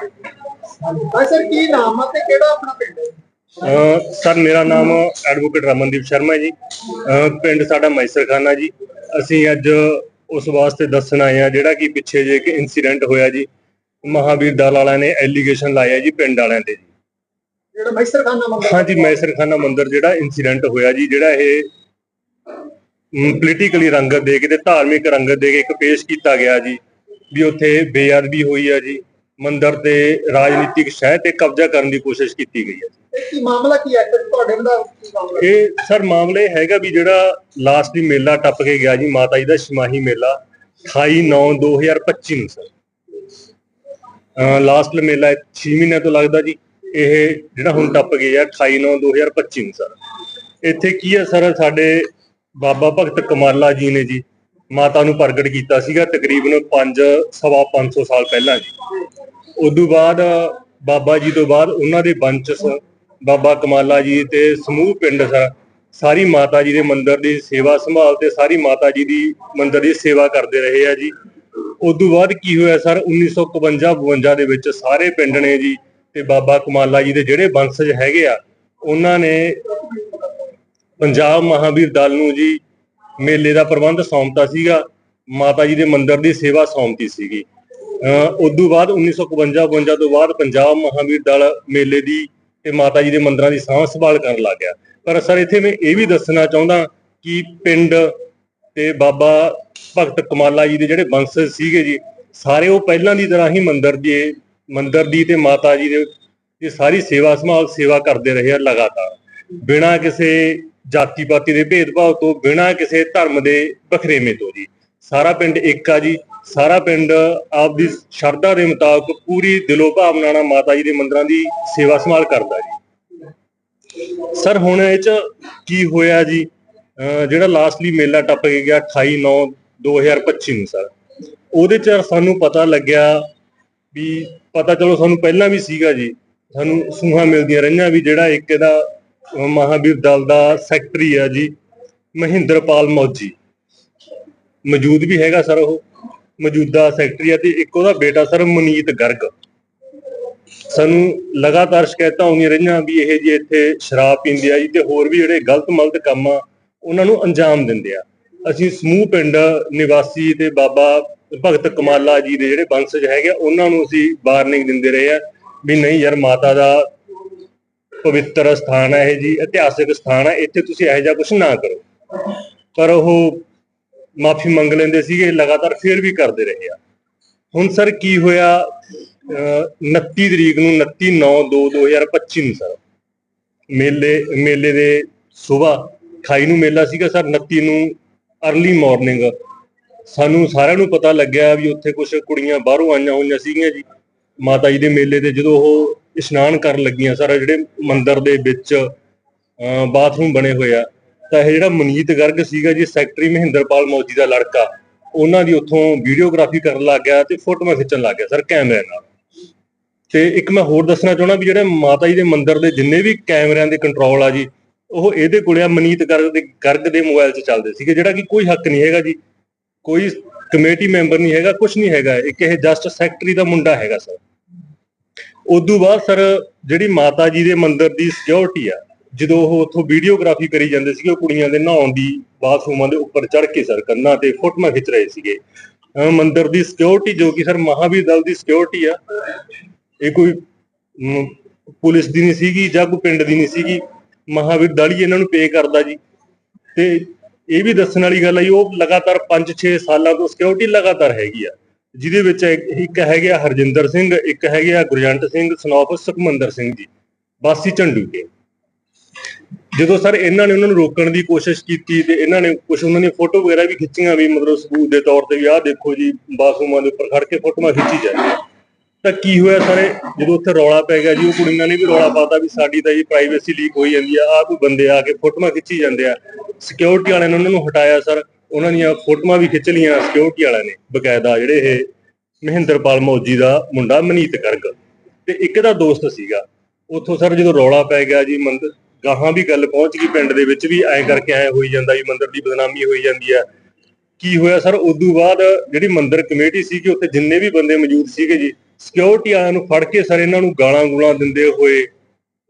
ਹਾਂ ਸਰ ਕੀ ਨਾਮ ਆ ਤੇ ਕਿਹੜਾ ਆਪਣਾ ਪਿੰਡ ਹੈ ਅਹ ਸਰ ਮੇਰਾ ਨਾਮ ਐਡਵੋਕੇਟ ਰਮਨਦੀਪ ਸ਼ਰਮਾ ਹੈ ਜੀ ਪਿੰਡ ਸਾਡਾ ਮੈਸਰਖਾਨਾ ਜੀ। ਅਸੀਂ ਅੱਜ ਉਸ ਵਾਸਤੇ ਦੱਸਣ ਆਏ ਆ ਜਿਹੜਾ ਕਿ ਪਿੱਛੇ ਜੇ ਇੱਕ ਇਨਸੀਡੈਂਟ ਹੋਇਆ ਜੀ। ਮਹਾਵੀਰ ਦਲ ਵਾਲਿਆਂ ਨੇ ਐਲੀਗੇਸ਼ਨ ਲਾਇਆ ਜੀ ਪਿੰਡ ਵਾਲਿਆਂ ਤੇ ਜੀ। ਜਿਹੜਾ ਮੈਸਰ ਖਾਨਾ ਮੰਦਰ ਹਾਂਜੀ ਮੈਸਰਖਾਨਾ ਮੰਦਿਰ ਜਿਹੜਾ ਇਨਸੀਡੈਂਟ ਹੋਇਆ ਜੀ ਜਿਹੜਾ ਇਹ ਪੋਲੀਟੀਕਲੀ ਰੰਗਤ ਦੇ ਕੇ ਤੇ ਧਾਰਮਿਕ ਰੰਗਤ ਦੇ ਕੇ ਇੱਕ ਪੇਸ਼ ਕੀਤਾ ਗਿਆ ਜੀ। ਵੀ ਉੱਥੇ ਬੇਅਦਬੀ ਹੋਈ ਹੈ ਜੀ। ਮੰਦਿਰ ਤੇ ਰਾਜਨੀਤਿਕ ਸ਼ਹਿ ਤੇ ਕਬਜ਼ਾ ਕਰਨ ਦੀ ਕੋਸ਼ਿਸ਼ ਕੀਤੀ ਗਈ ਹੈ। ਇਹ ਕੀ ਮਾਮਲਾ ਕੀ ਹੈ? ਤੇ ਤੁਹਾਡੇ ਦਾ ਕੀ ਮਾਮਲਾ? ਇਹ ਸਰ ਮਾਮਲਾ ਹੈਗਾ ਵੀ ਜਿਹੜਾ ਲਾਸਟ ਦੀ ਮੇਲਾ ਟੱਪ ਕੇ ਗਿਆ ਜੀ ਮਾਤਾ ਜੀ ਦਾ ਸ਼ਮਾਹੀ ਮੇਲਾ 28 9 2025 ਨੂੰ ਸਰ। ਲਾਸਟ ਮੇਲਾ 6 ਮਹੀਨਿਆਂ ਤੋਂ ਲੱਗਦਾ ਜੀ ਇਹ ਜਿਹੜਾ ਹੁਣ ਟੱਪ ਗਿਆ 28 9 2025 ਨੂੰ ਸਰ। ਇੱਥੇ ਕੀ ਹੈ ਸਰ ਸਾਡੇ ਬਾਬਾ ਭਗਤ ਕਮਾਲਾ ਜੀ ਨੇ ਜੀ ਮਾਤਾ ਨੂੰ ਪ੍ਰਗਟ ਕੀਤਾ ਸੀਗਾ ਤਕਰੀਬਨ 5 ਸਵਾ 500 ਸਾਲ ਪਹਿਲਾਂ ਜੀ। ਉਦੋਂ ਬਾਅਦ ਬਾਬਾ ਜੀ ਤੋਂ ਬਾਅਦ ਉਹਨਾਂ ਦੇ ਬੰਚਸ ਬਾਬਾ ਕਮਾਲਾ ਜੀ ਤੇ ਸਮੂਹ ਪਿੰਡ ਸਾਰੀ ਮਾਤਾ ਜੀ ਦੇ ਮੰਦਿਰ ਦੀ ਸੇਵਾ ਸੰਭਾਲ ਤੇ ਸਾਰੀ ਮਾਤਾ ਜੀ ਦੀ ਮੰਦਿਰ ਦੀ ਸੇਵਾ ਕਰਦੇ ਰਹੇ ਆ ਜੀ। ਉਦੋਂ ਬਾਅਦ ਕੀ ਹੋਇਆ ਸਰ 1951 52 ਦੇ ਵਿੱਚ ਸਾਰੇ ਪਿੰਡ ਨੇ ਜੀ ਤੇ ਬਾਬਾ ਕਮਾਲਾ ਜੀ ਦੇ ਜਿਹੜੇ ਬੰਸਜ ਹੈਗੇ ਆ, ਉਹਨਾਂ ਨੇ ਪੰਜਾਬ ਮਹਾਵੀਰ ਦਲ ਨੂੰ ਜੀ ਮੇਲੇ ਦਾ ਪ੍ਰਬੰਧ ਸੌਂਪਤਾ ਸੀਗਾ, ਮਾਤਾ ਜੀ ਦੇ ਮੰਦਿਰ ਦੀ ਸੇਵਾ ਸੌਂਪਤੀ ਸੀਗੀ। ਅਹ ਉਦੋਂ ਬਾਅਦ 1951 52 ਤੋਂ ਬਾਅਦ ਪੰਜਾਬ ਮਹਾਵੀਰ ਦਲ ਮੇਲੇ ਦੀ ਤੇ ਮਾਤਾ ਜੀ ਦੇ ਮੰਦਿਰਾਂ ਦੀ ਸਾਂਭ ਸੰਭਾਲ ਕਰਨ ਲੱਗ ਗਿਆ। ਪਰ ਸਰ, ਇੱਥੇ ਮੈਂ ਇਹ ਵੀ ਦੱਸਣਾ ਚਾਹੁੰਦਾ ਕਿ ਪਿੰਡ ਤੇ ਬਾਬਾ ਭਗਤ ਕਮਾਲਾ ਜੀ ਦੇ ਜਿਹੜੇ ਬੰਸਜ ਸੀਗੇ ਜੀ, ਸਾਰੇ ਉਹ ਪਹਿਲਾਂ ਦੀ ਤਰ੍ਹਾਂ ਹੀ ਮੰਦਿਰ ਦੀ ਮੰਦਿਰ ਦੀ ਤੇ ਮਾਤਾ ਜੀ ਦੇ, ਇਹ ਸਾਰੀ ਸੇਵਾ ਸੰਭਾਲ, ਸੇਵਾ ਕਰਦੇ ਰਹੇ ਆ ਲਗਾਤਾਰ। ਬਿਨਾਂ ਕਿਸੇ ਜਾਤੀ ਪਾਤੀ ਦੇ ਭੇਦਭਾਵ ਤੋਂ ਬਿਨਾਂ ਕਿਸੇ ਧਰਮ ਦੇ ਬਖਰੇਵੇਂ ਤੋਂ ਜੀ। ਸਾਰਾ ਪਿੰਡ ਇੱਕ ਆ ਜੀ। ਸਾਰਾ ਪਿੰਡ ਆਪਦੀ ਸ਼ਰਧਾ ਦੇ ਮੁਤਾਬਕ ਪੂਰੀ ਦਿਲੋਂ ਭਾਵਨਾ ਨਾਲ ਮਾਤਾ ਜੀ ਦੇ ਮੰਦਿਰਾਂ ਦੀ ਸੇਵਾ ਸੰਭਾਲ ਕਰਦਾ ਜੀ। ਸਰ, ਹੁਣ ਇਹ ਚ ਕੀ ਹੋਇਆ ਜੀ? ਅਹ ਜਿਹੜਾ ਲਾਸਟਲੀ ਮੇਲਾ ਟੱਪ ਕੇ ਗਿਆ 28 9 2025 ਨੂੰ ਸਰ। ਉਹਦੇ ਚ ਸਾਨੂੰ ਪਤਾ ਲੱਗਿਆ ਵੀ ਪਤਾ ਚਲੋ ਸਾਨੂੰ ਪਹਿਲਾਂ ਵੀ ਸੀਗਾ ਜੀ। ਸਾਨੂੰ ਸੂਹਾਂ ਮਿਲਦੀਆਂ ਰਹੀਆਂ ਵੀ ਜਿਹੜਾ ਇੱਕ ਇਹਦਾ ਮਹਾਵੀਰ ਦਲ ਦਾ ਸੈਕਟਰੀ ਆ ਜੀ ਮਹਿੰਦਰਪਾਲ ਮੌਜੀ। ਮੌਜੂਦ ਵੀ ਹੈਗਾ ਸਰ ਉਹ ਮੌਜੂਦਾ ਸੈਕਟਰੀ ਆ ਤੇ ਇੱਕ ਉਹਦਾ ਬੇਟਾ ਸਰ ਮਨੀਤ ਗਰਗ। ਸਾਨੂੰ ਲਗਾਤਾਰ ਸ਼ਿਕਾਇਤਾਂ ਆਉਂਦੀਆਂ ਰਹੀਆਂ ਵੀ ਇਹ ਜੀ ਇੱਥੇ ਸ਼ਰਾਬ ਪੀਂਦੇ ਆ ਜੀ ਤੇ ਹੋਰ ਵੀ ਜਿਹੜੇ ਗਲਤ ਮਲਤ ਕੰਮ ਆ ਉਹਨਾਂ ਨੂੰ ਅੰਜਾਮ ਦਿੰਦੇ ਆ। ਅਸੀਂ ਸਮੂਹ ਪਿੰਡ ਨਿਵਾਸੀ ਤੇ ਬਾਬਾ ਭਗਤ ਕਮਾਲਾ ਜੀ ਦੇ ਜਿਹੜੇ ਬੰਸਜ ਹੈਗੇ ਆ, ਉਹਨਾਂ ਨੂੰ ਅਸੀਂ ਵਾਰਨਿੰਗ ਦਿੰਦੇ ਰਹੇ ਆ ਵੀ ਨਹੀਂ ਯਾਰ ਮਾਤਾ ਦਾ ਪਵਿੱਤਰ ਸਥਾਨ ਹੈ ਇਹ ਜੀ, ਇਤਿਹਾਸਿਕ ਸਥਾਨ ਹੈ, ਇੱਥੇ ਤੁਸੀਂ ਇਹੋ ਜਿਹਾ ਕੁਝ ਨਾ ਕਰੋ। ਪਰ ਉਹ ਮਾਫੀ ਮੰਗ ਲੈਂਦੇ ਸੀਗੇ, ਲਗਾਤਾਰ ਫੇਰ ਵੀ ਕਰਦੇ ਰਹੇ ਆ। ਹੁਣ ਸਰ ਕੀ ਹੋਇਆ 29 ਤਰੀਕ ਨੂੰ 29 9 2 2025 ਨੂੰ ਸਰ, ਮੇਲੇ ਮੇਲੇ ਦੇ ਸਵੇਰ 28 ਨੂੰ ਮੇਲਾ ਸੀਗਾ ਸਰ 29 ਨੂੰ अर्ਲੀ ਮਾਰਨਿੰਗ ਸਾਨੂੰ ਸਾਰਿਆਂ ਨੂੰ ਪਤਾ ਲੱਗਿਆ ਵੀ ਉੱਥੇ ਕੁਝ ਕੁੜੀਆਂ ਬਾਹਰੋਂ ਆਈਆਂ ਹੋਈਆਂ ਸੀਗੀਆਂ ਜੀ। ਮਾਤਾ ਜੀ ਦੇ ਮੇਲੇ ਤੇ ਜਦੋਂ ਉਹ ਇਸ਼ਨਾਨ ਕਰਨ ਲੱਗੀਆਂ ਸਰ ਜਿਹੜੇ ਮੰਦਿਰ ਦੇ ਵਿੱਚ, ਅਹ, ਬਾਥਰੂਮ ਬਣੇ ਹੋਏ ਆ। ਤਾਂ ਇਹ ਜਿਹੜਾ ਮਨੀਤ ਗਰਗ ਸੀਗਾ ਜੀ, ਸੈਕਟਰੀ ਮਹਿੰਦਰਪਾਲ ਮੌਜੀ ਦਾ ਲੜਕਾ, ਉਹਨਾਂ ਦੀ ਉੱਥੋਂ ਵੀਡੀਓਗ੍ਰਾਫੀ ਕਰਨ ਲੱਗ ਗਿਆ ਤੇ ਫੋਟੋਆਂ ਖਿੱਚਣ ਲੱਗ ਗਿਆ, ਸਰ ਕੈਮਰੇ ਨਾਲ। ਤੇ ਇੱਕ ਮੈਂ ਹੋਰ ਦੱਸਣਾ ਚਾਹਣਾ ਵੀ ਜਿਹੜੇ ਮਾਤਾ ਜੀ ਦੇ ਮੰਦਿਰ ਦੇ ਜਿੰਨੇ ਵੀ ਕੈਮਰਿਆਂ ਦੇ ਕੰਟਰੋਲ ਆ ਜੀ, ਉਹ ਇਹਦੇ ਕੋਲੇ ਆ, ਮਨੀਤ ਗਰਗ ਦੇ ਗਰਗ ਦੇ ਮੋਬਾਈਲ 'ਚ ਚੱਲਦੇ ਸੀਗੇ, ਜਿਹੜਾ ਕਿ ਕੋਈ ਹੱਕ ਨਹੀਂ ਹੈਗਾ ਜੀ। ਕੋਈ ਕਮੇਟੀ ਮੈਂਬਰ ਨਹੀਂ ਹੈਗਾ ਕੁਝ ਨਹੀਂ ਹੈਗਾ। ਇੱਕ ਇਹ ਜਸਟ ਸੈਕਟਰੀ ਦਾ ਮੁੰਡਾ ਹੈਗਾ, ਸਰ। ਉਦੋਂ ਬਾਅਦ ਸਰ ਜਿਹੜੀ ਮਾਤਾ ਜੀ ਦੇ ਮੰਦਿਰ ਦੀ ਸਿਕਿਉਰਿਟੀ ਆ, ਜਦੋਂ ਉਹ ਉੱਥੋਂ ਵੀਡੀਓਗ੍ਰਾਫੀ ਕਰੀ ਜਾਂਦੇ ਸੀਗੇ, ਉਹ ਕੁੜੀਆਂ ਦੇ ਨਹਾਉਣ ਦੀ ਬਾਥਰੂਮਾਂ ਦੇ ਉੱਪਰ ਚੜ ਕੇ ਸਰ ਕੰਨਾਂ ਤੇ ਫੋਟੋਆਂ ਖਿੱਚ ਰਹੇ ਸੀਗੇ। ਅਹ ਮੰਦਿਰ ਦੀ ਸਿਕਿਉਰਿਟੀ ਜੋ ਕਿ ਸਰ ਮਹਾਵੀਰ ਦਲ ਦੀ ਸਿਕਿਉਰਿਟੀ ਆ, ਇਹ ਕੋਈ ਪੁਲਿਸ ਦੀ ਨਹੀਂ ਸੀਗੀ ਜਾਂ ਕੋਈ ਪਿੰਡ ਦੀ ਨਹੀਂ ਸੀਗੀ, ਮਹਾਵੀਰ ਦਲ ਹੀ ਇਹਨਾਂ ਨੂੰ ਪੇ ਕਰਦਾ ਜੀ। ਤੇ ਇਹ ਵੀ ਦੱਸਣ ਵਾਲੀ ਗੱਲ ਆ ਜੀ, ਉਹ ਲਗਾਤਾਰ 5-6 ਸਾਲਾਂ ਤੋਂ ਸਿਕਿਉਰਿਟੀ ਲਗਾਤਾਰ ਹੈਗੀ ਆ। ਜਿਹਦੇ ਵਿੱਚ ਇੱਕ ਹੈਗੇ ਆ ਹਰਜਿੰਦਰ ਸਿੰਘ, ਇੱਕ ਹੈਗੇ ਆ ਗੁਰਜੰਟ ਸਿੰਘ ਸਨੋਪ ਸੁਖਮੰਦਰ ਸਿੰਘ ਜੀ ਬਾਸੀ ਝੰਡੂਕੇ ਜਦੋਂ ਸਰ ਇਹਨਾਂ ਨੇ ਉਹਨਾਂ ਨੂੰ ਰੋਕਣ ਦੀ ਕੋਸ਼ਿਸ਼ ਕੀਤੀ ਤੇ ਇਹਨਾਂ ਨੇ ਕੁਝ ਉਹਨਾਂ ਦੀਆਂ ਫੋਟੋ ਵਗੈਰਾ ਵੀ ਖਿੱਚੀਆਂ ਵੀ, ਮਤਲਬ ਸਬੂਤ ਦੇ ਤੌਰ ਤੇ ਵੀ ਆਹ ਦੇਖੋ ਜੀ, ਬਾਥਰੂਮਾਂ ਦੇ ਉੱਪਰ ਖੜ ਕੇ ਫੋਟੋਆਂ ਖਿੱਚੀ ਜਾਂਦੀਆਂ। ਤਾਂ ਕੀ ਹੋਇਆ ਸਾਰੇ, ਜਦੋਂ ਉੱਥੇ ਰੌਲਾ ਪੈ ਗਿਆ ਜੀ, ਉਹ ਕੁੜੀਆਂ ਨੇ ਵੀ ਰੌਲਾ ਪਾਤਾ ਵੀ ਸਾਡੀ ਤਾਂ ਜੀ ਪ੍ਰਾਈਵੇਸੀ ਲੀਕ ਹੋਈ ਜਾਂਦੀ ਆ ਆ ਕੋਈ ਬੰਦੇ ਆ ਕੇ ਫੋਟੋਆਂ ਖਿੱਚੀ ਜਾਂਦੇ ਆ। ਸਿਕਿਉਰਿਟੀ ਵਾਲਿਆਂ ਨੇ ਉਹਨਾਂ ਨੂੰ ਹਟਾਇਆ ਸਰ। ਉਹਨਾਂ ਦੀਆਂ ਫੋਟੋਆਂ ਵੀ ਖਿੱਚ ਲਈਆਂ ਸਿਕਿਉਰਿਟੀ ਵਾਲਿਆਂ ਨੇ, ਬਕਾਇਦਾ ਜਿਹੜੇ ਇਹ ਮਹਿੰਦਰਪਾਲ ਮੌਜੀ ਦਾ ਮੁੰਡਾ ਮਨੀਤ ਗਰਗ ਤੇ ਇੱਕ ਦਾ ਦੋਸਤ ਸੀਗਾ। ਉੱਥੋਂ ਸਰ ਜਦੋਂ ਰੌਲਾ ਪੈ ਗਿਆ ਜੀ ਮੰਦਰ ਗਾਹਾਂ ਵੀ ਗੱਲ ਪਹੁੰਚ ਗਈ ਪਿੰਡ ਦੇ ਵਿੱਚ ਵੀ, ਐਂ ਕਰਕੇ ਐਂ ਹੋਈ ਜਾਂਦਾ ਵੀ ਮੰਦਰ ਦੀ ਬਦਨਾਮੀ ਹੋਈ ਜਾਂਦੀ ਆ ਕੀ ਹੋਇਆ ਸਰ? ਉਦੋਂ ਬਾਅਦ ਜਿਹੜੀ ਮੰਦਰ ਕਮੇਟੀ ਸੀ ਕਿ ਉੱਥੇ ਜਿੰਨੇ ਵੀ ਬੰਦੇ ਮੌਜੂਦ ਸੀਗੇ ਜੀ ਸਿਕਿਉਰਿਟੀ ਵਾਲਿਆਂ ਨੂੰ ਫੜ ਕੇ ਸਰ ਇਹਨਾਂ ਨੂੰ ਗਾਲਾਂ ਗੂਲਾਂ ਦਿੰਦੇ ਹੋਏ,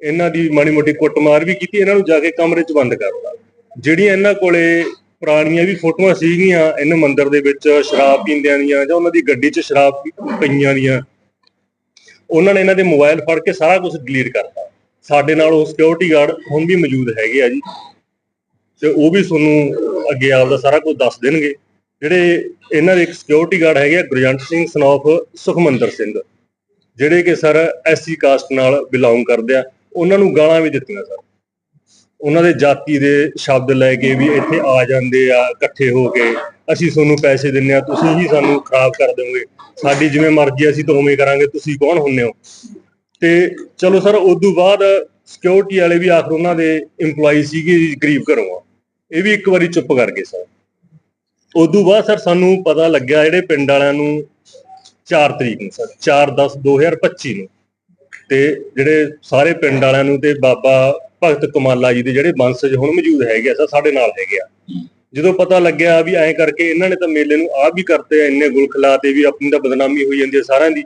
ਇਹਨਾਂ ਦੀ ਮਾੜੀ ਮੋਟੀ ਕੁੱਟਮਾਰ ਵੀ ਕੀਤੀ, ਇਹਨਾਂ ਨੂੰ ਜਾ ਕੇ ਕਮਰੇ 'ਚ ਬੰਦ ਕਰਤਾ। ਜਿਹੜੀਆਂ ਇਹਨਾਂ ਕੋਲੇ ਪੁਰਾਣੀਆਂ ਵੀ ਫੋਟੋਆਂ ਸੀਗੀਆਂ ਇਹਨਾਂ ਮੰਦਿਰ ਦੇ ਵਿੱਚ ਸ਼ਰਾਬ ਪੀਂਦਿਆਂ ਦੀਆਂ ਜਾਂ ਉਹਨਾਂ ਦੀ ਗੱਡੀ 'ਚ ਸ਼ਰਾਬ ਪਈਆਂ ਦੀਆਂ। ਉਹਨਾਂ ਨੇ ਇਹਨਾਂ ਦੇ ਮੋਬਾਈਲ ਫੜ ਕੇ ਸਾਰਾ ਕੁਝ ਡਿਲੀਟ ਕਰਤਾ। ਸਾਡੇ ਨਾਲ ਉਹ ਸਿਕਿਉਰਿਟੀ ਗਾਰਡ ਹੁਣ ਵੀ ਮੌਜੂਦ ਹੈਗੇ ਆ ਜੀ। ਤੇ ਉਹ ਵੀ ਤੁਹਾਨੂੰ ਅੱਗੇ ਆਪਦਾ ਸਾਰਾ ਕੁਝ ਦੱਸ ਦੇਣਗੇ। ਜਿਹੜੇ ਇਹਨਾਂ ਦੇ ਇੱਕ ਸਿਕਿਉਰਿਟੀ ਗਾਰਡ ਹੈਗੇ ਆ, ਗੁਰਜੰਟ ਸਿੰਘ ਸਨੋਫ, ਸੁਖਮੰਦਰ ਸਿੰਘ। ਜਿਹੜੇ ਕਿ ਸਰ ਐਸਸੀ ਕਾਸਟ ਨਾਲ ਬਿਲੋਂਗ ਕਰਦੇ ਆ। ਉਹਨਾਂ ਨੂੰ ਗਾਲਾਂ ਵੀ ਦਿੱਤੀਆਂ ਸਰ। ਉਹਨਾਂ ਦੇ ਜਾਤੀ ਦੇ ਸ਼ਬਦ ਲੈ ਕੇ ਵੀ ਇੱਥੇ ਆ ਜਾਂਦੇ ਆ, ਇਕੱਠੇ ਹੋ ਕੇ। ਅਸੀਂ ਤੁਹਾਨੂੰ ਪੈਸੇ ਦਿੰਨੇ ਆ ਤੁਸੀਂ ਹੀ ਸਾਨੂੰ ਖਰਾਬ ਕਰ ਦੋਗੇ ਸਾਡੀ ਜਿਵੇਂ ਮਰਜ਼ੀ ਅਸੀਂ ਤਾਂ ਉਵੇਂ ਕਰਾਂਗੇ, ਤੁਸੀਂ ਕੌਣ ਹੁੰਨੇ ਹੋ? ਤੇ ਚਲੋ ਸਰ, ਉਦੋਂ ਬਾਅਦ ਸਿਕਿਉਰਿਟੀ ਵਾਲੇ ਵੀ ਆਖਰ ਉਹਨਾਂ ਦੇ EMPLOYE ਸੀਗੇ ਜੀ, ਗਰੀਬ ਘਰੋਂ ਆ। ਇਹ ਵੀ ਇੱਕ ਵਾਰੀ ਚੁੱਪ ਕਰ ਗਏ ਸਰ। ਉਦੋਂ ਬਾਅਦ ਸਰ, ਸਾਨੂੰ ਪਤਾ ਲੱਗਿਆ ਜਿਹੜੇ ਪਿੰਡ ਵਾਲਿਆਂ ਨੂੰ 4 ਤਰੀਕ ਨੂੰ ਸਰ 4 10 2025 ਨੂੰ। ਤੇ ਜਿਹੜੇ ਸਾਰੇ ਪਿੰਡ ਵਾਲਿਆਂ ਨੂੰ ਤੇ ਬਾਬਾ ਭਗਤ ਕਮਾਲਾ ਜੀ ਦੇ ਜਿਹੜੇ ਬੰਸਜ ਹੁਣ ਮੌਜੂਦ ਹੈਗੇ ਆ ਸਾਡੇ ਨਾਲ ਹੈਗੇ ਆ। ਜਦੋਂ ਪਤਾ ਲੱਗਿਆ ਵੀ ਐਂ ਕਰਕੇ ਇਹਨਾਂ ਨੇ ਤਾਂ ਮੇਲੇ ਨੂੰ ਆਪ ਵੀ ਕਰਤੇ ਆ, ਇੰਨੇ ਗੁਲ ਖਿਲਾਤੇ ਵੀ ਆਪਣੀ ਤਾਂ ਬਦਨਾਮੀ ਹੋਈ ਜਾਂਦੀ ਹੈ ਸਾਰਿਆਂ ਦੀ।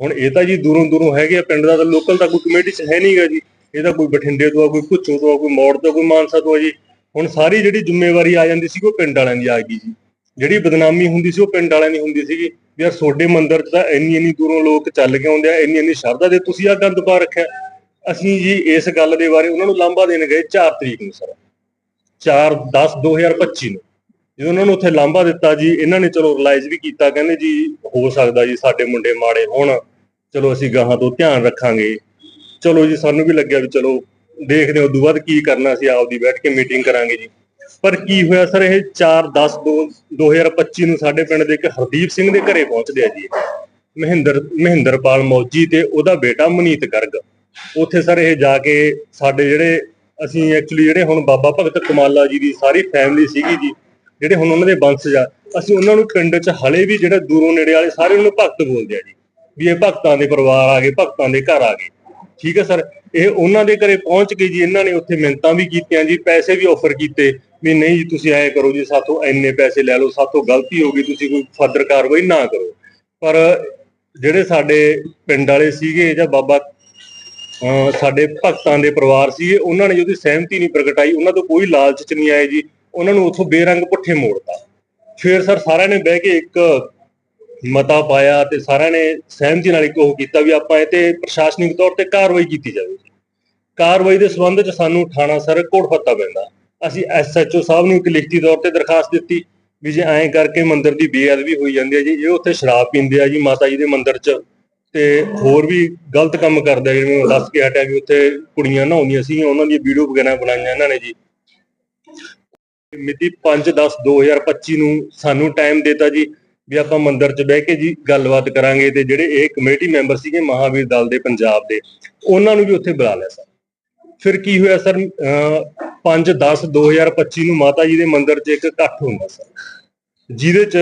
ਹੁਣ ਇਹ ਤਾਂ ਜੀ ਦੂਰੋਂ ਦੂਰੋਂ ਹੈਗੇ ਆ, ਪਿੰਡ ਦਾ ਤਾਂ ਲੋਕਲ ਤਾਂ ਕੋਈ ਕਮੇਟੀ 'ਚ ਹੈ ਨਹੀਂਗਾ ਜੀ। ਇਹ ਤਾਂ ਕੋਈ ਬਠਿੰਡੇ ਤੋਂ ਆ, ਕੋਈ ਭੁੱਚੋ ਤੋਂ ਆ, ਕੋਈ ਮੌੜ ਤੋਂ ਕੋਈ ਮਾਨਸਾ ਤੋਂ ਆ ਜੀ। ਹੁਣ ਸਾਰੀ ਜਿਹੜੀ ਜ਼ਿੰਮੇਵਾਰੀ ਆ ਜਾਂਦੀ ਸੀ, ਉਹ ਪਿੰਡ ਵਾਲਿਆਂ ਦੀ ਆ ਗਈ ਜੀ। ਜਿਹੜੀ ਬਦਨਾਮੀ ਹੁੰਦੀ ਸੀ ਉਹ ਪਿੰਡ ਵਾਲਿਆਂ ਦੀ ਹੁੰਦੀ ਸੀਗੀ ਵੀ ਯਾਰ ਤੁਹਾਡੇ ਮੰਦਿਰ 'ਚ ਤਾਂ ਇੰਨੀ ਇੰਨੀ ਦੂਰੋਂ ਲੋਕ ਚੱਲ ਕੇ ਆਉਂਦੇ ਆ, ਇੰਨੀ ਇੰਨੀ ਸ਼ਰਧਾ ਦੇ, ਤੁਸੀਂ ਆ ਗੰਦ ਪਾ ਰੱਖਿਆ। ਅਸੀਂ ਜੀ ਇਸ ਗੱਲ ਦੇ ਬਾਰੇ ਉਹਨਾਂ ਨੂੰ ਲਾਂਭਾ ਦੇਣ ਗਏ 4 ਤਰੀਕ ਨੂੰ ਸਰ। 4 10 2025 ਨੂੰ। ਜਦੋਂ ਉਹਨਾਂ ਨੂੰ ਉੱਥੇ ਲਾਂਭਾ ਦਿੱਤਾ ਜੀ, ਇਹਨਾਂ ਨੇ ਚਲੋ ਰਿਲਾਈਜ਼ ਵੀ ਕੀਤਾ, ਕਹਿੰਦੇ ਜੀ ਹੋ ਸਕਦਾ ਜੀ ਸਾਡੇ ਮੁੰਡੇ ਮਾੜੇ ਹੋਣ। ਚਲੋ ਅਸੀਂ ਗਾਹਾਂ ਤੋਂ ਧਿਆਨ ਰੱਖਾਂਗੇ। ਚਲੋ ਜੀ ਸਾਨੂੰ ਵੀ ਲੱਗਿਆ ਵੀ ਚਲੋ ਦੇਖਦੇ ਹਾਂ, ਉਦੋਂ ਬਾਅਦ ਕੀ ਕਰਨਾ ਸੀ ਆਪਦੀ ਬੈਠ ਕੇ ਮੀਟਿੰਗ ਕਰਾਂਗੇ ਜੀ। ਪਰ ਕੀ ਹੋਇਆ ਸਰ, ਇਹ 4 10 2025 ਨੂੰ ਸਾਡੇ ਪਿੰਡ ਦੇ ਇੱਕ ਹਰਦੀਪ ਸਿੰਘ ਦੇ ਘਰੇ ਪਹੁੰਚਦੇ ਆ ਜੀ। ਮਹਿੰਦਰ, ਮਹਿੰਦਰਪਾਲ ਮੌਜੀ ਤੇ ਉਹਦਾ ਬੇਟਾ ਮਨੀਤ ਗਰਗ। ਉੱਥੇ ਸਰ ਇਹ ਜਾ ਕੇ ਸਾਡੇ ਜਿਹੜੇ ਅਸੀਂ ਐਕਚੁਅਲੀ ਜਿਹੜੇ ਹੁਣ ਬਾਬਾ ਭਗਤ ਕਮਾਲਾ ਜੀ ਦੀ ਸਾਰੀ ਫੈਮਿਲੀ ਸੀਗੀ ਜੀ, ਜਿਹੜੇ ਹੁਣ ਉਹਨਾਂ ਦੇ ਬੰਸਜ ਆ ਅਸੀਂ ਉਹਨਾਂ ਨੂੰ ਪਿੰਡ 'ਚ ਹਲੇ ਵੀ ਜਿਹੜੇ ਦੂਰੋਂ ਨੇੜੇ ਵਾਲੇ ਸਾਰੇ ਉਹਨਾਂ ਨੂੰ ਭਗਤ ਬੋਲਦੇ ਆ ਜੀ। ਵੀ ਇਹ ਭਗਤਾਂ ਦੇ ਪਰਿਵਾਰ ਆ ਗਏ, ਭਗਤਾਂ ਦੇ ਘਰ ਆ ਗਏ। ਠੀਕ ਹੈ ਸਰ, ਇਹ ਉਹਨਾਂ ਦੇ ਘਰੇ ਪਹੁੰਚ ਕੇ ਜੀ ਇਹਨਾਂ ਨੇ ਉੱਥੇ ਮਿੰਤਾਂ ਵੀ ਕੀਤੀਆਂ ਜੀ, ਪੈਸੇ ਵੀ ਆਫਰ ਕੀਤੇ। ਵੀ ਨਹੀਂ ਜੀ, ਤੁਸੀਂ ਐਂ ਕਰੋ ਜੀ, ਸਾਥੋਂ ਇੰਨੇ ਪੈਸੇ ਲੈ ਲਓ, ਸਾਥੋਂ ਗਲਤੀ ਹੋ ਗਈ, ਤੁਸੀਂ ਕੋਈ ਫਰਦਰ ਕਾਰਵਾਈ ਨਾ ਕਰੋ। ਪਰ ਜਿਹੜੇ ਸਾਡੇ ਪਿੰਡ ਵਾਲੇ ਸੀਗੇ ਜਾਂ ਬਾਬਾ, ਅਹ ਸਾਡੇ ਭਗਤਾਂ ਦੇ ਪਰਿਵਾਰ ਸੀਗੇ, ਉਹਨਾਂ ਨੇ ਜਿਹਦੀ ਸਹਿਮਤੀ ਨਹੀਂ ਪ੍ਰਗਟਾਈ, ਉਹਨਾਂ ਤੋਂ ਕੋਈ ਲਾਲਚ ਨਹੀਂ ਆਏ ਜੀ, ਉਹਨਾਂ ਨੂੰ ਉੱਥੋਂ ਬੇਰੰਗ ਪੁੱਠੇ ਮੋੜਤਾ। ਫਿਰ ਸਰ ਸਾਰਿਆਂ ਨੇ ਬਹਿ ਕੇ ਇੱਕ ਮਤਾ ਪਾਇਆ ਤੇ ਸਾਰਿਆਂ ਨੇ ਸਹਿਮਤੀ ਨਾਲ ਇੱਕ ਉਹ ਕੀਤਾ ਵੀ ਆਪਾਂ ਇਹ ਤੇ ਪ੍ਰਸ਼ਾਸਨਿਕ ਤੌਰ ਤੇ ਕਾਰਵਾਈ ਕੀਤੀ ਜਾਵੇ। ਕਾਰਵਾਈ ਦੇ ਸੰਬੰਧ ਚ ਸਾਨੂੰ ਥਾਣਾ ਸਰ ਕੋਟਫੱਤਾ ਪੈਂਦਾ। ਅਸੀਂ ਐਸਐਚਓ ਸਾਹਿਬ ਨੂੰ ਇੱਕ ਲਿਖਤੀ ਤੌਰ ਤੇ ਦਰਖਾਸਤ ਦਿੱਤੀ ਵੀ ਜੇ ਐਂ ਕਰਕੇ ਮੰਦਿਰ ਦੀ ਬੇਅਦਬੀ ਹੋਈ ਜਾਂਦੀ ਹੈ ਜੀ, ਇਹ ਉੱਥੇ ਸ਼ਰਾਬ ਪੀਂਦੇ ਆ ਜੀ ਮਾਤਾ ਜੀ ਦੇ ਮੰਦਿਰ 'ਚ ਤੇ ਹੋਰ ਵੀ ਗਲਤ ਕੰਮ ਕਰਦੇ ਜਿਵੇਂ ਉਹ ਦੱਸ ਕੇ ਹਟਿਆ ਵੀ ਉੱਥੇ ਕੁੜੀਆਂ ਨਹਾਉਂਦੀਆਂ ਸੀ ਉਹਨਾਂ ਦੀਆਂ ਵੀਡੀਓ ਵਗੈਰਾ ਬਣਾਈਆਂ ਇਹਨਾਂ ਨੇ ਜੀ। ਮਿਤੀ 5/10/2025 ਨੂੰ ਸਾਨੂੰ ਟਾਈਮ ਦਿੱਤਾ ਜੀ। ਵੀ ਆਪਾਂ ਮੰਦਰ 'ਚ ਬਹਿ ਕੇ ਜੀ ਗੱਲਬਾਤ ਕਰਾਂਗੇ ਤੇ ਜਿਹੜੇ ਇਹ ਕਮੇਟੀ ਮੈਂਬਰ ਸੀਗੇ ਮਹਾਵੀਰ ਦਲ ਦੇ ਪੰਜਾਬ ਦੇ, ਉਹਨਾਂ ਨੂੰ ਵੀ ਉੱਥੇ ਬੁਲਾ ਲਿਆ ਸਰ। ਫਿਰ ਕੀ ਹੋਇਆ ਸਰ? 5/10/2025 ਨੂੰ ਮਾਤਾ ਜੀ ਦੇ ਮੰਦਿਰ 'ਚ ਇੱਕ ਇਕੱਠ ਹੁੰਦਾ ਸਰ। ਜਿਹਦੇ 'ਚ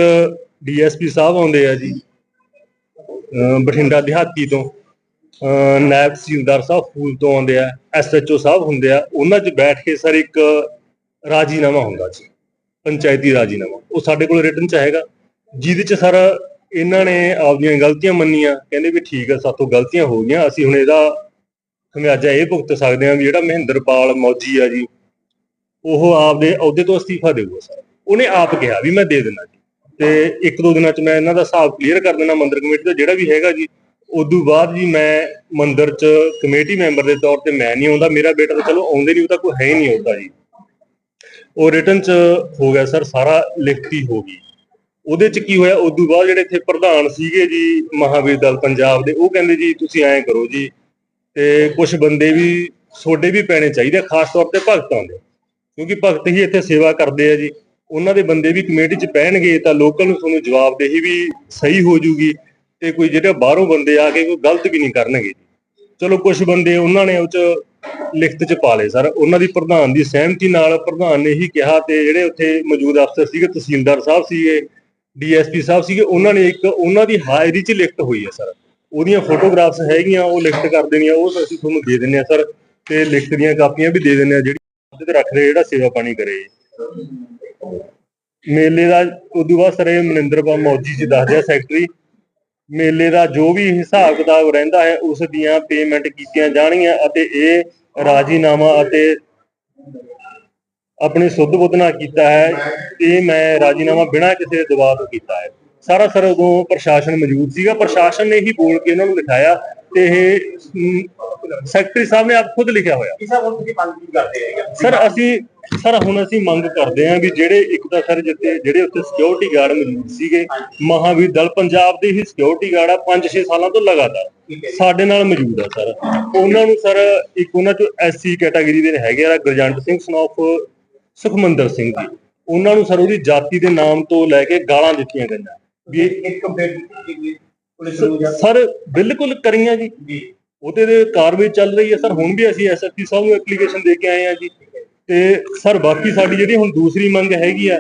ਡੀਐਸਪੀ ਸਾਹਿਬ ਆਉਂਦੇ ਆ ਜੀ ਬਠਿੰਡਾ ਦਿਹਾਤੀ ਤੋਂ। ਅਹ ਨਾਇਬ ਤਹਿਸੀਲਦਾਰ ਸਾਹਿਬ ਫੂਲ ਤੋਂ ਆਉਂਦੇ ਆ ਐਸਐਚਓ ਸਾਹਿਬ ਹੁੰਦੇ ਆ, ਉਹਨਾਂ 'ਚ ਬੈਠ ਕੇ ਸਰ ਇੱਕ ਰਾਜੀਨਾਮਾ ਹੁੰਦਾ ਜੀ, ਪੰਚਾਇਤੀ ਰਾਜੀਨਾਮਾ। ਉਹ ਸਾਡੇ ਕੋਲ ਰਿਟਨ 'ਚ ਹੈਗਾ ਜਿਹਦੇ 'ਚ ਸਰ ਇਹਨਾਂ ਨੇ ਆਪਦੀਆਂ ਗਲਤੀਆਂ ਮੰਨੀਆਂ, ਕਹਿੰਦੇ ਵੀ ਠੀਕ ਆ ਸਾਥੋਂ ਗਲਤੀਆਂ ਹੋ ਗਈਆਂ, ਅਸੀਂ ਹੁਣ ਇਹਦਾ ਖਮਿਆਜਾ ਇਹ ਭੁਗਤ ਸਕਦੇ ਹਾਂ ਵੀ ਜਿਹੜਾ ਮਹਿੰਦਰਪਾਲ ਮੌਜੀ ਆ ਜੀ, ਉਹ ਆਪਦੇ ਅਹੁਦੇ ਤੋਂ ਅਸਤੀਫਾ ਦੇਊਗਾ ਸਰ। ਉਹਨੇ ਆਪ ਕਿਹਾ ਵੀ ਮੈਂ ਦੇ ਦਿੰਦਾ ਜੀ। ਤੇ ਇੱਕ ਦੋ ਦਿਨਾਂ 'ਚ ਮੈਂ ਇਹਨਾਂ ਦਾ ਹਿਸਾਬ ਕਲੀਅਰ ਕਰ ਦੇਣਾ ਮੰਦਰ ਕਮੇਟੀ ਦਾ ਜਿਹੜਾ ਵੀ ਹੈਗਾ ਜੀ, ਉਦੋਂ ਬਾਅਦ ਜੀ ਮੈਂ ਮੰਦਰ 'ਚ ਕਮੇਟੀ ਮੈਂਬਰ ਦੇ ਤੌਰ ਤੇ ਮੈਂ ਨਹੀਂ ਆਉਂਦਾ, ਮੇਰਾ ਬੇਟਾ ਤਾਂ ਚਲੋ ਆਉਂਦੇ ਨਹੀਂ, ਉਹ ਤਾਂ ਕੋਈ ਹੈ ਹੀ ਨਹੀਂ ਆਉਂਦਾ ਜੀ। ਉਹ ਰਿਟਨ 'ਚ ਹੋ ਗਿਆ ਸਰ, ਸਾਰਾ ਲਿਖਤੀ ਹੋ ਗਈ। ਉਹਦੇ 'ਚ ਕੀ ਹੋਇਆ? ਉਦੋਂ ਬਾਅਦ ਜਿਹੜੇ ਇੱਥੇ ਪ੍ਰਧਾਨ ਸੀਗੇ ਜੀ, ਮਹਾਵੀਰ ਦਲ ਪੰਜਾਬ ਦੇ, ਉਹ ਕਹਿੰਦੇ ਜੀ, ਤੁਸੀਂ ਐਂ ਕਰੋ ਜੀ, ਤੇ ਕੁਝ ਬੰਦੇ ਵੀ ਤੁਹਾਡੇ ਵੀ ਪੈਣੇ ਚਾਹੀਦੇ ਖਾਸ ਤੌਰ ਤੇ ਭਗਤਾਂ ਦੇ। ਕਿਉਂਕਿ ਭਗਤ ਹੀ ਇੱਥੇ ਸੇਵਾ ਕਰਦੇ ਆ ਜੀ। ਉਹਨਾਂ ਦੇ ਬੰਦੇ ਵੀ ਕਮੇਟੀ 'ਚ ਪੈਣਗੇ ਤਾਂ ਲੋਕਾਂ ਨੂੰ ਤੁਹਾਨੂੰ ਜਵਾਬਦੇਹੀ ਵੀ ਸਹੀ ਹੋ ਜੂਗੀ ਤੇ ਕੋਈ ਜਿਹੜੇ ਬਾਹਰੋਂ ਬੰਦੇ ਆ ਕੇ ਕੋਈ ਗਲਤ ਵੀ ਨਹੀਂ ਕਰਨਗੇ ਜੀ। ਚਲੋ ਕੁਝ ਬੰਦੇ ਉਹਨਾਂ ਨੇ ਉਹ 'ਚ ਲਿਖਤ 'ਚ ਪਾ ਲਏ ਸਰ। ਉਹਨਾਂ ਦੀ ਪ੍ਰਧਾਨ ਦੀ ਸਹਿਮਤੀ ਨਾਲ ਪ੍ਰਧਾਨ ਨੇ ਹੀ ਕਿਹਾ ਤੇ ਜਿਹੜੇ ਉੱਥੇ ਮੌਜੂਦ ਅਫਸਰ ਸੀਗੇ, ਤਹਿਸੀਲਦਾਰ ਸਾਹਿਬ ਸੀਗੇ ਡੀਐਸਪੀ ਸਾਹਿਬ ਸੀਗੇ, ਉਹਨਾਂ ਨੇ ਇੱਕ, ਉਹਨਾਂ ਦੀ ਹਾਜ਼ਰੀ 'ਚ ਲਿਖਤ ਹੋਈ ਹੈ, ਸਰ। ਉਹਦੀਆਂ ਫੋਟੋਗ੍ਰਾਫਸ ਹੈਗੀਆਂ, ਉਹ ਲਿਖਤ ਕਰ ਦੇਣੀਆਂ, ਉਹ ਅਸੀਂ ਤੁਹਾਨੂੰ ਦੇ ਦਿੰਨੇ ਆ ਸਰ। ਤੇ ਲਿਖਤ ਦੀਆਂ ਕਾਪੀਆਂ ਵੀ ਦੇ ਦਿੰਨੇ ਆ ਜਿਹੜੀ ਉਹਦੇ ਤੇ ਰੱਖ ਰਹੇ, ਜਿਹੜਾ ਸੇਵਾ ਪਾਣੀ ਕਰੇ। ਮੇਲੇ ਦਾ ਉਦੋਂ ਬਾਅਦ ਸਰ, ਇਹ ਮਨਿੰਦਰਪਾਲ ਮੌਜੀ ਜੀ ਦੱਸਦੇ ਆ, ਸੈਕਟਰੀ। ਮੇਲੇ ਦਾ ਜੋ ਵੀ ਹਿਸਾਬ ਕਿਤਾਬ ਰਹਿੰਦਾ ਹੈ, ਉਸ ਦੀਆਂ ਪੇਮੈਂਟ ਕੀਤੀਆਂ ਜਾਣਗੀਆਂ ਅਤੇ ਇਹ ਰਾਜੀਨਾਮਾ ਅਤੇ ਆਪਣੀ ਸੁੱਧ ਬੁੱਧ ਨਾਲ ਕੀਤਾ ਹੈ ਇਹ ਮੈਂ ਰਾਜੀਨਾਮਾ ਬਿਨਾਂ ਕਿਸੇ ਦਬਾਅ ਤੋਂ ਕੀਤਾ ਹੈ। ਸਾਰਾ ਸਰ ਉਦੋਂ ਪ੍ਰਸ਼ਾਸਨ ਮੌਜੂਦ ਸੀਗਾ। ਪ੍ਰਸ਼ਾਸਨ ਨੇ ਹੀ ਬੋਲ ਕੇ ਇਹਨਾਂ ਨੂੰ ਲਿਖਾਇਆ ਤੇ ਇਹ ਸੈਕਟਰੀ ਸਾਹਿਬ ਨੇ ਆਪ ਖੁਦ ਲਿਖਿਆ ਹੋਇਆ। ਕਿਸਾ ਹੁਣ ਤੁਸੀਂ ਮੰਗ ਕੀ ਕਰਦੇ ਹੈਗੇ ਸਰ ਅਸੀਂ ਸਰ ਹੁਣ ਅਸੀਂ ਮੰਗ ਕਰਦੇ ਹਾਂ ਵੀ ਜਿਹੜੇ ਇੱਕ ਤਾਂ ਸਰ ਜਿੱਤੇ ਜਿਹੜੇ ਉੱਥੇ ਸਿਕਿਉਰਿਟੀ ਗਾਰਡ ਮੌਜੂਦ ਸੀਗੇ ਮਹਾਵੀਰ ਦਲ ਪੰਜਾਬ ਦੇ ਹੀ ਸਿਕਿਉਰਿਟੀ ਗਾਰਡ ਆ 5-6 ਸਾਲਾਂ ਤੋਂ ਲਗਾਤਾਰ ਸਾਡੇ ਨਾਲ ਮੌਜੂਦ ਆ ਸਰ। ਉਹਨਾਂ ਨੂੰ ਸਰ ਇੱਕ ਉਹਨਾਂ ਚੋਂ ਐਸਸੀ ਕੈਟਾਗਰੀ ਦੇ ਹੈਗੇ ਆ ਗੁਰਜੰਟ ਸਿੰਘ ਸਨੋਫ ਸੁਖਮੰਦਰ ਸਿੰਘ ਜੀ। ਉਹਨਾਂ ਨੂੰ ਸਰ ਉਹਦੀ ਜਾਤੀ ਦੇ ਨਾਮ ਤੋਂ ਲੈ ਕੇ ਗਾਲਾਂ ਦਿੱਤੀਆਂ ਗਈਆਂ। ਵੀ ਇੱਕ ਕੰਪੇਅਰ ਕੀਤੀ ਪੁਲਿਸ ਨੂੰ ਜਾਂ ਸਰ ਬਿਲਕੁਲ ਕਰੀਆਂ ਜੀ। ਜੀ। ਉਹਦੇ ਦੇ ਕਾਰਵਾਈ ਚੱਲ ਰਹੀ ਹੈ ਸਰ। ਹੁਣ ਵੀ ਅਸੀਂ ਐਸਐਸਪੀ ਸਾਹਿਬ ਨੂੰ ਐਪਲੀਕੇਸ਼ਨ ਦੇ ਕੇ ਆਏ ਆ ਜੀ। ਤੇ ਸਰ ਬਾਕੀ ਸਾਡੀ ਜਿਹੜੀ ਹੁਣ ਦੂਸਰੀ ਮੰਗ ਹੈਗੀ ਆ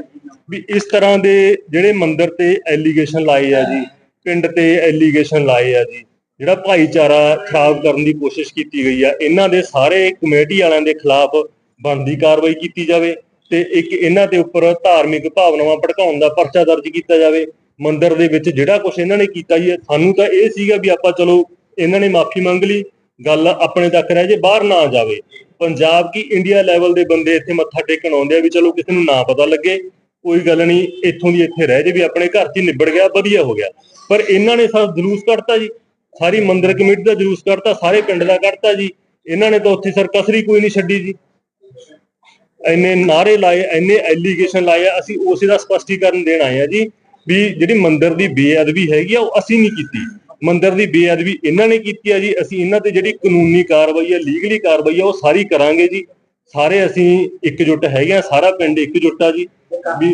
ਵੀ ਇਸ ਤਰ੍ਹਾਂ ਦੇ ਜਿਹੜੇ ਮੰਦਿਰ ਤੇ ਐਲੀਗੇਸ਼ਨ ਲਾਏ ਆ ਜੀ ਪਿੰਡ ਤੇ ਐਲੀਗੇਸ਼ਨ ਲਾਏ ਆ ਜੀ ਜਿਹੜਾ ਭਾਈਚਾਰਾ ਖਰਾਬ ਕਰਨ ਦੀ ਕੋਸ਼ਿਸ਼ ਕੀਤੀ ਗਈ ਆ ਇਹਨਾਂ ਦੇ ਸਾਰੇ ਕਮੇਟੀ ਵਾਲਿਆਂ ਦੇ ਖਿਲਾਫ ਬਣਦੀ ਕਾਰਵਾਈ ਕੀਤੀ ਜਾਵੇ। ਤੇ ਇੱਕ ਇਹਨਾਂ ਦੇ ਉੱਪਰ ਧਾਰਮਿਕ ਭਾਵਨਾਵਾਂ ਭੜਕਾਉਣ ਦਾ ਪਰਚਾ ਦਰਜ ਕੀਤਾ ਜਾਵੇ। ਮੰਦਿਰ ਦੇ ਵਿੱਚ ਜਿਹੜਾ ਕੁਝ ਇਹਨਾਂ ਨੇ ਕੀਤਾ ਜੀ ਸਾਨੂੰ ਤਾਂ ਇਹ ਸੀਗਾ ਵੀ ਆਪਾਂ ਚਲੋ ਇਹਨਾਂ ਨੇ ਮਾਫੀ ਮੰਗ ਲਈ, ਗੱਲ ਆਪਣੇ ਤੱਕ ਰਹਿ ਜੇ, ਬਾਹਰ ਨਾ ਜਾਵੇ। ਪੰਜਾਬ ਕੀ ਇੰਡੀਆ ਲੈਵਲ ਦੇ ਬੰਦੇ ਇੱਥੇ ਮੱਥਾ ਟੇਕਣ ਆਉਂਦੇ ਆ ਵੀ ਚਲੋ ਕਿਸੇ ਨੂੰ ਨਾ ਪਤਾ ਲੱਗੇ, ਕੋਈ ਗੱਲ ਨਹੀਂ, ਇੱਥੋਂ ਦੀ ਇੱਥੇ ਰਹਿ ਜੇ ਵੀ ਆਪਣੇ ਘਰ 'ਚ ਨਿਬੜ ਗਿਆ, ਵਧੀਆ ਹੋ ਗਿਆ। ਪਰ ਇਹਨਾਂ ਨੇ ਸਰ ਜਲੂਸ ਕੱਢਤਾ ਜੀ, ਸਾਰੀ ਮੰਦਿਰ ਕਮੇਟੀ ਦਾ ਜਲੂਸ ਕੱਢਤਾ, ਸਾਰੇ ਪਿੰਡ ਦਾ ਕੱਢਤਾ ਜੀ, ਇਹਨਾਂ ਨੇ ਤਾਂ ਉੱਥੇ ਸਰ ਕਸਰੀ ਕੋਈ ਨਹੀਂ ਛੱਡੀ ਜੀ। ਇੰਨੇ ਨਾਰੇ ਲਾਏ ਇੰਨੇ ਐਲੀਗੇਸ਼ਨ ਲਾਏ ਆ, ਅਸੀਂ ਉਸੇ ਦਾ ਸਪਸ਼ਟੀਕਰਨ ਦੇਣ ਆਏ ਆ ਜੀ ਵੀ ਜਿਹੜੀ ਮੰਦਿਰ ਦੀ ਬੇਅਦਬੀ ਹੈਗੀ ਆ ਉਹ ਅਸੀਂ ਨਹੀਂ ਕੀਤੀ। ਮੰਦਿਰ ਦੀ ਬੇਅਦਬੀ ਇਹਨਾਂ ਨੇ ਕੀਤੀ ਆ ਜੀ ਅਸੀਂ ਇਹਨਾਂ ਤੇ ਜਿਹੜੀ ਕਾਨੂੰਨੀ ਕਾਰਵਾਈ ਆ ਲੀਗਲੀ ਕਾਰਵਾਈ ਆ ਉਹ ਸਾਰੀ ਕਰਾਂਗੇ ਜੀ। ਸਾਰੇ ਅਸੀਂ ਇਕਜੁੱਟ ਹੈਗੇ ਆ ਸਾਰਾ ਪਿੰਡ ਇਕਜੁੱਟ ਆ ਜੀ ਕਾਨੂੰਨੀ